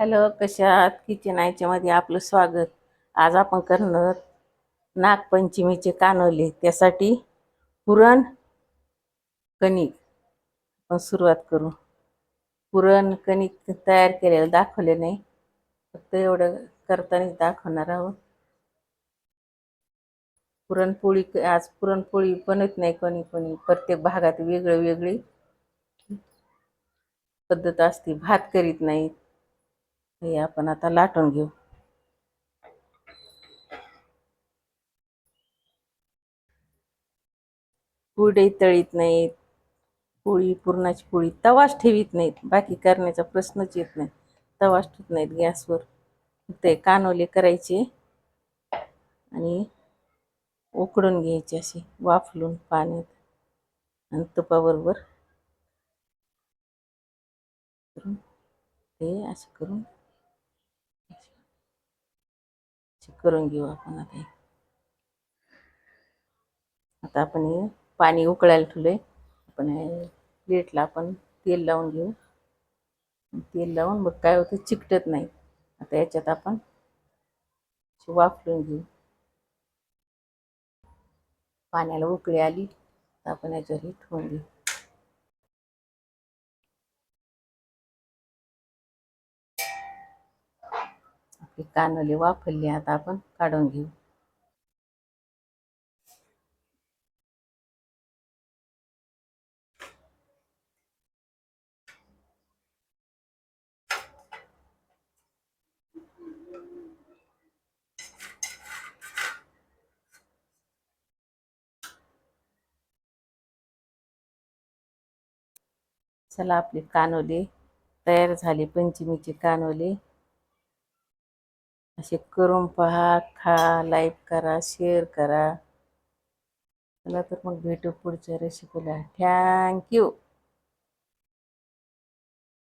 Hello कशात kitchen आयच्यामध्ये आपलं स्वागत. आज आपण करणार नागपंचमीचे कानवले त्यासाठी पुरण कणिक. आपण सुरुवात करू. पुरण कणिक तयार केलेलं दाखवले नाही. फक्त एवढं करताना दाखवणार आहोत. पुरणपोळी आज पुरणपोळी बनत नाही कोणी कोणी. प्रत्येक भागात वेगळं वेगळी पद्धत असते. भात करीत नाहीत. हे आपण आता लाटून घेऊ. कुरडई तळीत नाहीत. पोळी पुरणाची पोळी तवाच ठेवीत नाहीत. बाकी करण्याचा प्रश्नच येत नाही. तवाच ठेवत नाहीत गॅसवर. ते कानोले करायचे आणि उकडून घ्यायचे असे वाफलून पाण्यात आणि तुपाबरोबर ते असं करून असे करून घेऊ आपण आता. आता आपण हे पाणी उकळायला ठेवलंय. आपण प्लेटला आपण तेल लावून घेऊ. तेल लावून मग काय होतं? चिकटत नाही. आता याच्यात आपण वाफलून घेऊ. पाण्याला उकळी आली तर आपण याच्यावर हे ठेवून घेऊ. आपली कानोली वाफरली आता आपण काढून घेऊ. चला आपली कानोले तयार झाली पंचमीची कानोली. असे करून पहा खा लाईक करा शेअर करा. चला तर मग भेटू पुढच्या रेसिपीला थँक्यू